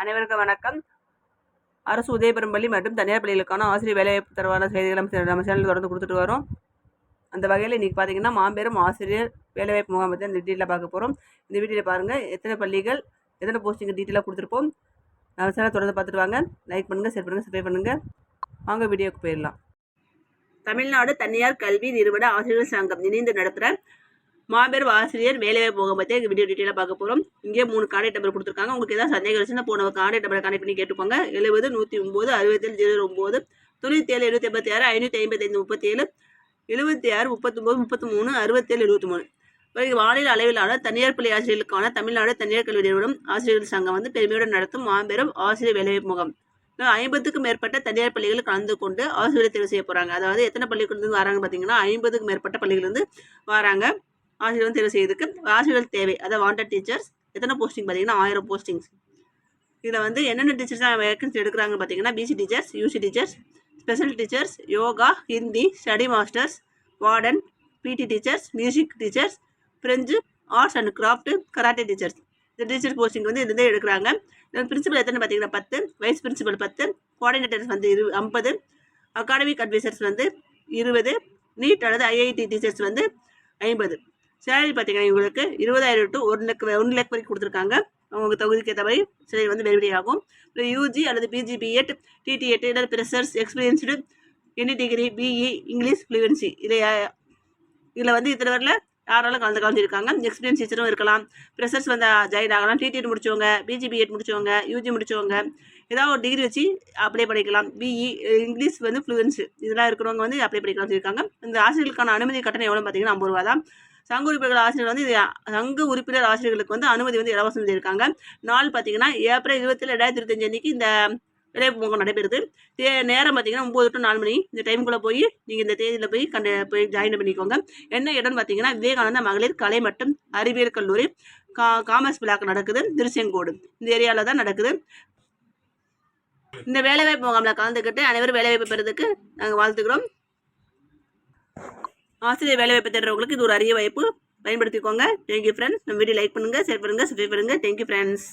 அனைவருக்கும் வணக்கம். அரசு உதயபெரும்பள்ளி மற்றும் தனியார் பள்ளிகளுக்கான ஆசிரியர் வேலைவாய்ப்பு தரவான செய்திகளை நம்ம நம்ம சேனலில் தொடர்ந்து கொடுத்துட்டு வரோம். அந்த வகையில் இன்றைக்கி பார்த்தீங்கன்னா மாபெரும் ஆசிரியர் வேலைவாய்ப்பு முகாம் பற்றி அந்த டீட்டெயிலாக பார்க்க போகிறோம் இந்த வீடியோவில் பாருங்கள் எத்தனை பள்ளிகள் எத்தனை போஸ்டிங் டீட்டெயிலாக கொடுத்துருப்போம்? நம்ம சேனல் தொடர்ந்து பார்த்துட்டு வாங்க. லைக் பண்ணுங்கள் ஷேர் பண்ணுங்கள் சப்ஸ்கிரைப் பண்ணுங்கள் வாங்க வீடியோக்கு போயிடலாம். தமிழ்நாடு தனியார் கல்வி நிறுவன ஆசிரியர் சங்கம் இணைந்து நடத்துகிற மாபெரும் ஆசிரியர் வேலைவாய்ப்பு போக பற்றி வீடியோ டீட்டெயிலாக பார்க்க போகிறோம் இங்கே மூணு கான்டாக்ட் நம்பர் கொடுத்துருக்காங்க. உங்களுக்கு ஏதாவது சந்தேகம் இருந்துச்சுன்னா போன கான்டாக்ட் நம்பரை கனெக்ட் பண்ணி கேட்டுக்கோங்க. எழுபது நூற்றி ஒம்பது அறுபத்தேழு ஜீரோ ஒம்பது தொண்ணூற்றி ஏழு எழுபத்தி எண்பத்தி ஆறு ஐநூற்றி ஐம்பத்தைந்து முப்பத்தி ஏழு எழுபத்தி ஆறு முப்பத்தொம்போது முப்பத்தி மூணு அறுபத்தேழு எழுபத்தி மூணு பிறகு மாநில அளவிலான தனியார் பள்ளி ஆசிரியர்களுக்கான தமிழ்நாடு தனியார் கல்வி நிறுவனம் ஆசிரியர்கள் சங்கம் வந்து பெருமையுடன் நடத்தும் மாபெரும் ஆசிரியர் வேலைவாய்ப்பு முகாம். ஐம்பதுக்கும் மேற்பட்ட தனியார் பள்ளிகள் கலந்து கொண்டு ஆசிரியர் தேர்வு செய்ய போகிறாங்க அதாவது எத்தனை பள்ளிக்கூடத்துலேருந்து வராங்க பார்த்தீங்கன்னா ஐம்பதுக்கும் மேற்பட்ட பள்ளிகளிலிருந்து வராங்க. ஆசிரியர் வந்து தேர்வு செய்யறதுக்கு ஆசிரியர்கள் தேவை. அதாவது வாண்டட் டீச்சர்ஸ் எத்தனை போஸ்டிங் பார்த்தீங்கன்னா ஆயிரம் போஸ்டிங்ஸ் இதில் வந்து என்னென்ன டீச்சர்ஸ் வேகன்சி எடுக்கிறாங்க பார்த்தீங்கன்னா PC teachers UC teachers special teachers yoga Hindi study masters warden PT teachers music teachers French arts and craft karate teachers இந்த டீச்சர் போஸ்டிங் வந்து இதுலேருந்து எடுக்கிறாங்க. பிரின்சிபல் எத்தனை பார்த்தீங்கன்னா பத்து வைஸ் பிரின்சிபல் பத்து கோஆர்டினேட்டர்ஸ் வந்து இரு ஐம்பது அகாடமிக் அட்வைசர்ஸ் வந்து இருபது நீட் அல்லது ஐஐடி டீச்சர்ஸ் வந்து ஐம்பது. சேலரி பார்த்தீங்கன்னா இவங்களுக்கு இருபதாயிரம் டு ஒரு லக் ஒன் லேக் வரைக்கும் கொடுத்துருக்காங்க. அவங்க தகுதிக்கு ஏற்ற மாதிரி சேலரி வந்து வெளிவெளியாகும் ஆகும். யூஜி அல்லது பிஜி பிஎட் டிடிஎட் இல்லை freshers experienced any degree BE English fluency இதை இதில் வந்து இத்தனை வரல யாராலும் கலந்து கலந்துருக்காங்க. எக்ஸ்பீரியன்ஸ் டீச்சரும் இருக்கலாம். ப்ரெஷர்ஸ் வந்து ஜாயின் ஆகலாம். டிடிஎட் முடிச்சவங்க பிஜிபிஎட் முடிச்சவங்க யூஜி முடிச்சவங்க ஏதாவது ஒரு டிகிரி வச்சு அப்ளை பண்ணிக்கலாம். பிஇ இங்கிலீஷ் வந்து ஃப்ளூவன்ஸு இதெல்லாம் இருக்கிறவங்க வந்து அப்ளை பண்ணிக்கலாம் சொல்லியிருக்காங்க. இந்த ஆசிரியர்களுக்கான அனுமதி கட்டணம் எவ்வளோ பார்த்தீங்கன்னா ஐம்பது ரூபா தான். சங்க உறுப்பினர்கள் ஆசிரியர் வந்து இது சங்க உறுப்பினர் ஆசிரியர்களுக்கு வந்து அனுமதி வந்து இலவசம் செய்திருக்காங்க நாள் பார்த்தீங்கன்னா ஏப்ரல் இருபத்தி ரெண்டாயிரத்தி இருபத்தஞ்சு அன்றைக்கி இந்த விளையாட்டு முகம் நடைபெறுது. தே நேரம் பார்த்தீங்கன்னா ஒம்பது டு நாலு மணி. இந்த டைமுக்குள்ளே போய் நீங்கள் இந்த தேதியில் போய் கண்டு போய் ஜாயின் பண்ணிக்கோங்க. என்ன இடம்னு பார்த்தீங்கன்னா விவேகானந்தா மகளிர் கலை மற்றும் அறிவியல் கல்லூரி. கா காமர்ஸ் பிளாக் நடக்குது. திருச்செங்கோடு. இந்த ஏரியாவில் தான் நடக்குது. இந்த வேலைவாய்ப்பு முகாமில் கலந்துக்கிட்டு அனைவரும் வேலைவாய்ப்பு பெறதுக்கு நாங்கள் வாழ்த்துக்கிறோம். ஆசிரியர் வேலை வாய்ப்பு தேடுறவங்களுக்கு இது ஒரு அரிய வாய்ப்பு. பயன்படுத்திக்கோங்க. தேங்க்யூ ஃப்ரெண்ட்ஸ் நம்ம வீடியோ லைக் பண்ணுங்கள் ஷேர் பண்ணுங்கள் சப்ஸ்கிரைப் பண்ணுங்கள் தேங்க்யூ ஃப்ரெண்ட்ஸ்